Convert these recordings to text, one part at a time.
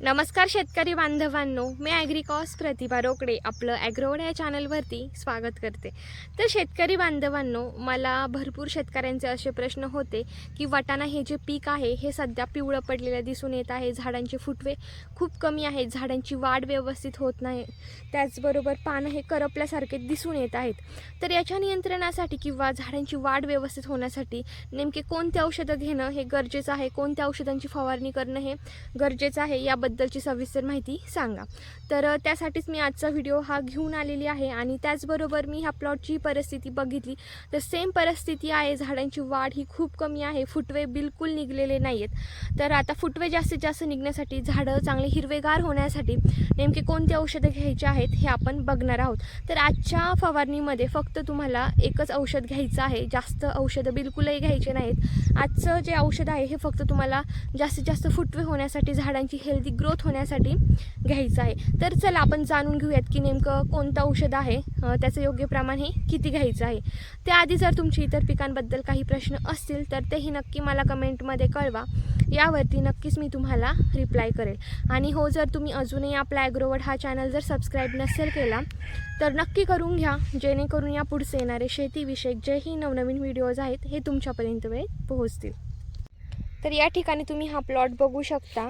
नमस्कार शेतकरी बांधवांनो मी ॲग्रिकॉस प्रतिभा रोकडे आपलं ॲग्रोवड या चॅनलवरती स्वागत करते. तर शेतकरी बांधवांनो मला भरपूर शेतकऱ्यांचे असे प्रश्न होते की वाटाणा हे जे पीक आहे हे सध्या पिवळं पडलेलं दिसून येत आहे झाडांचे फुटवे खूप कमी आहेत झाडांची वाढ व्यवस्थित होत नाही त्याचबरोबर पानं हे करपल्यासारखे दिसून येत आहेत. तर याच्या नियंत्रणासाठी किंवा झाडांची वाढ व्यवस्थित होण्यासाठी नेमके कोणते औषधं घेणं हे गरजेचं आहे कोणत्या औषधांची फवारणी करणं हे गरजेचं आहे या याबद्दलची सविस्तर माहिती सांगा. तर त्यासाठीच मी आजचा व्हिडिओ हा घेऊन आलेली आहे आणि त्याचबरोबर मी ह्या प्लॉटची परिस्थिती बघितली. तर सेम परिस्थिती आहे. झाडांची वाढ ही खूप कमी आहे. फुटवे बिलकुल निघलेले नाही आहेत तर आता फुटवे जास्तीत जास्त निघण्यासाठी झाडं चांगले हिरवेगार होण्यासाठी नेमके कोणते औषधं घ्यायचे आहेत हे आपण बघणार आहोत. तर आजच्या फवारणीमध्ये फक्त तुम्हाला एकच औषध घ्यायचं आहे. जास्त औषधं बिलकुलही घ्यायचे नाहीत. आजचं जे औषध आहे हे फक्त तुम्हाला जास्तीत जास्त फुटवे होण्यासाठी झाडांची हेल्दी ग्रोथ होण्यासाठी घ्यायचं आहे. तर चला आपण जाणून घेऊयात की नेमकं कोणतं औषध आहे त्याचं योग्य प्रमाण हे किती घ्यायचं आहे. त्याआधी जर तुमची इतर पिकांबद्दल काही प्रश्न असतील तर तेही नक्की मला कमेंटमध्ये कळवा. यावरती नक्कीच मी तुम्हाला रिप्लाय करेल. आणि हो जर तुम्ही अजूनही आपला ॲग्रोवड हा चॅनल जर सबस्क्राईब नसेल केला तर नक्की करून घ्या जेणेकरून या पुढचे येणारे शेतीविषयक जेही नवनवीन व्हिडिओज आहेत हे तुमच्यापर्यंत वेळ पोहोचतील. तर या ठिकाणी तुम्ही हा प्लॉट बघू शकता.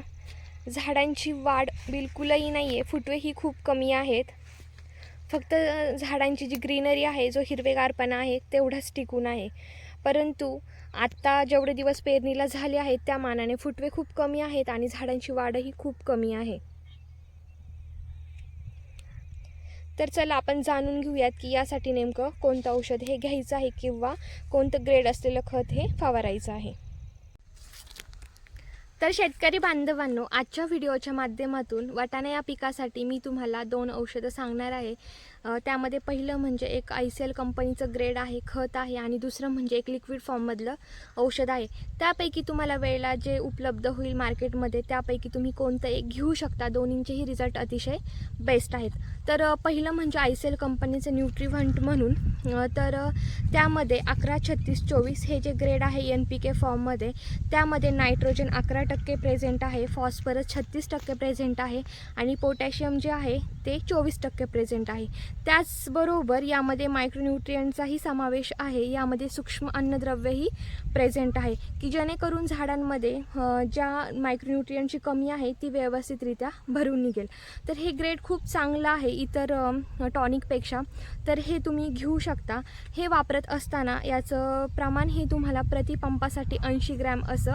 झाडांची वाढ बिलकुलही नाही आहे फुटवेही खूप कमी आहेत. फक्त झाडांची जी ग्रीनरी आहे जो हिरवेगारपणा आहे तेवढाच टिकून आहे. परंतु आत्ता जेवढे दिवस पेरणीला झाले आहेत त्या मानाने फुटवे खूप कमी आहेत आणि झाडांची वाढही खूप कमी आहे. तर चला आपण जाणून घेऊयात की यासाठी नेमकं कोणतं औषध हे घ्यायचं आहे किंवा कोणतं ग्रेड असलेलं खत हे फवारायचं आहे. तर शेतकरी बांधवांनो आजच्या व्हिडिओच्या माध्यमातून वाटाणा या पिकासाठी मी तुम्हाला दोन औषधं सांगणार आहे. त्यामध्ये पहिलं म्हणजे एक आय सी एल कंपनीचं ग्रेड आहे खत आहे आणि दुसरं म्हणजे एक लिक्विड फॉर्ममधलं औषध आहे. त्यापैकी तुम्हाला वेळेला जे उपलब्ध होईल मार्केटमध्ये त्यापैकी तुम्ही कोणतं एक घेऊ शकता. दोन्हींचेही रिझल्ट अतिशय बेस्ट आहेत. तर पहिलं म्हणजे आय सी एल कंपनीचं न्यूट्रिव्हंट म्हणून तर त्यामध्ये अकरा छत्तीस चोवीस हे जे ग्रेड आहे एन पी के फॉर्ममध्ये त्यामध्ये नायट्रोजन अकरा टक्के प्रेझेंट आहे फॉस्फरस छत्तीस टक्के प्रेझेंट आहे आणि पोटॅशियम जे आहे ते चोवीस टक्के प्रेझेंट आहे. त्याचबरोबर यामध्ये मायक्रोन्यूट्रियंटचाही समावेश आहे यामध्ये सूक्ष्म अन्नद्रव्यही प्रेझेंट आहे की जेणेकरून झाडांमध्ये ज्या मायक्रोन्यूट्रियंटची कमी आहे ती व्यवस्थितरित्या भरून निघेल. तर हे ग्रेड खूप चांगलं आहे इतर टॉनिकपेक्षा तर हे तुम्ही घेऊ शकता. हे वापरत असताना याचं प्रमाण हे तुम्हाला प्रतिपंपासाठी ऐंशी ग्रॅम असं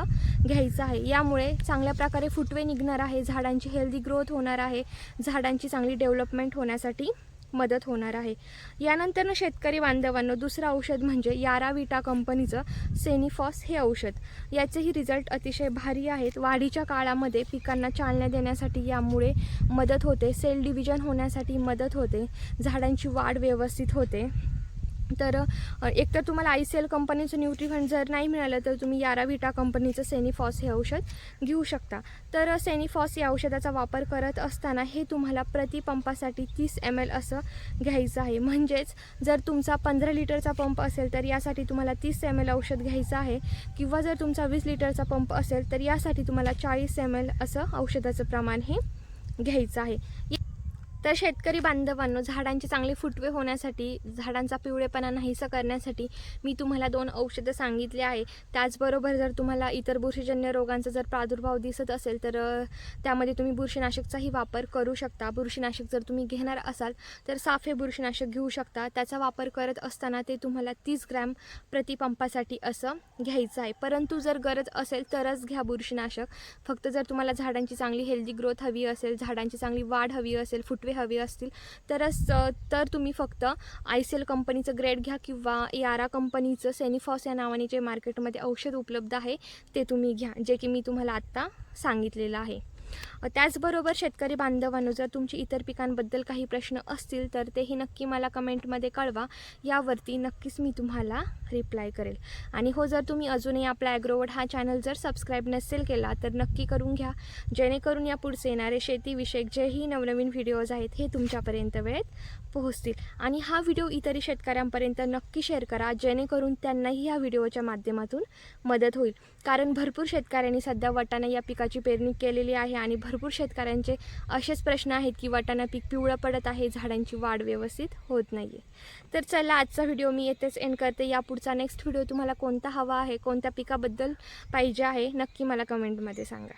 घ्यायचं आहे. यामुळे चांगल्या प्रकारे फुटवे निघणार आहे. झाडांची हेल्दी ग्रोथ होणार आहे. झाडांची चांगली डेव्हलपमेंट होण्यासाठी मदत होणार आहे. यानंतरनं शेतकरी बांधवांनो दुसरं औषध म्हणजे याराविटा कंपनीचं सेनिफॉस हे औषध. याचेही रिझल्ट अतिशय भारी आहेत. वाढीच्या काळामध्ये पिकांना चालना देण्यासाठी यामुळे मदत होते. सेल डिव्हिजन होण्यासाठी मदत होते. झाडांची वाढ व्यवस्थित होते. तर एक एकतर तुम्हाला आय सी एल कंपनीचं न्यूट्रिफंड जर नाही मिळालं तर तुम्ही याराविटा कंपनीचं सेनिफॉस हे औषध घेऊ शकता. तर सेनिफॉस या औषधाचा वापर करत असताना हे तुम्हाला प्रतिपंपासाठी तीस एम एल असं घ्यायचं आहे. म्हणजेच जर तुमचा पंधरा लिटरचा पंप असेल तर यासाठी तुम्हाला तीस एम एल औषध घ्यायचं आहे. किंवा जर तुमचा वीस लिटरचा पंप असेल तर यासाठी तुम्हाला चाळीस एम एल असं औषधाचं प्रमाण हे घ्यायचं आहे. तर शेतकरी बांधवांनो झाडांचे चांगले फुटवे होण्यासाठी झाडांचा पिवळेपणा नाहीसा करण्यासाठी मी तुम्हाला दोन औषधं सांगितले आहे. त्याचबरोबर जर तुम्हाला इतर बुरशीजन्य रोगांचा जर प्रादुर्भाव दिसत असेल तर त्यामध्ये तुम्ही बुरशीनाशकचाही वापर करू शकता. बुरशीनाशक जर तुम्ही घेणार असाल तर साफे बुरशीनाशक घेऊ शकता. त्याचा वापर करत असताना ते तुम्हाला तीस ग्रॅम प्रतिपंपासाठी असं घ्यायचं आहे. परंतु जर गरज असेल तरच घ्या बुरशीनाशक. फक्त जर तुम्हाला झाडांची चांगली हेल्दी ग्रोथ हवी असेल झाडांची चांगली वाढ हवी असेल फुटवे हवी असतील. तरच तर तुम्ही फक्त आय सी एल कंपनीचं ग्रेड घ्या किंवा यारा कंपनीचं सेनिफॉस या नावाने जे मार्केटमध्ये औषध उपलब्ध आहे ते तुम्ही घ्या जे की मी तुम्हाला आत्ता सांगितलेलं आहे. त्याचबरोबर शेतकरी बांधवांनो जर तुमची इतर पिकांबद्दल काही प्रश्न असतील तर तेही नक्की मला कमेंटमध्ये कळवा. यावरती नक्कीच मी तुम्हाला रिप्लाय करेल. आणि हो जर तुम्ही अजूनही आपला ॲग्रोवड हा चॅनल जर सबस्क्राईब नसेल केला तर नक्की करून घ्या. जेणेकरून या पुढचे येणारे शेतीविषयक जेही नवनवीन व्हिडिओज आहेत हे तुमच्यापर्यंत वेळेत पोहोचतील. आणि हा व्हिडिओ इतरही शेतकऱ्यांपर्यंत नक्की शेअर करा जेणेकरून त्यांनाही ह्या व्हिडिओच्या माध्यमातून मदत होईल. कारण भरपूर शेतकऱ्यांनी सध्या वाटाणा या पिकाची पेरणी केलेली आहे आणि भरपूर शेतकऱ्यांचे असेच प्रश्न आहेत की वाटाणा पीक पिवळं पडत आहे झाडांची वाढ व्यवस्थित होत नाही आहे तर चला आजचा व्हिडिओ मी येथेच एंड करते. या पुढचा नेक्स्ट व्हिडिओ तुम्हाला कोणता हवा आहे कोणत्या पिकाबद्दल पाहिजे आहे नक्की मला कमेंटमध्ये सांगा.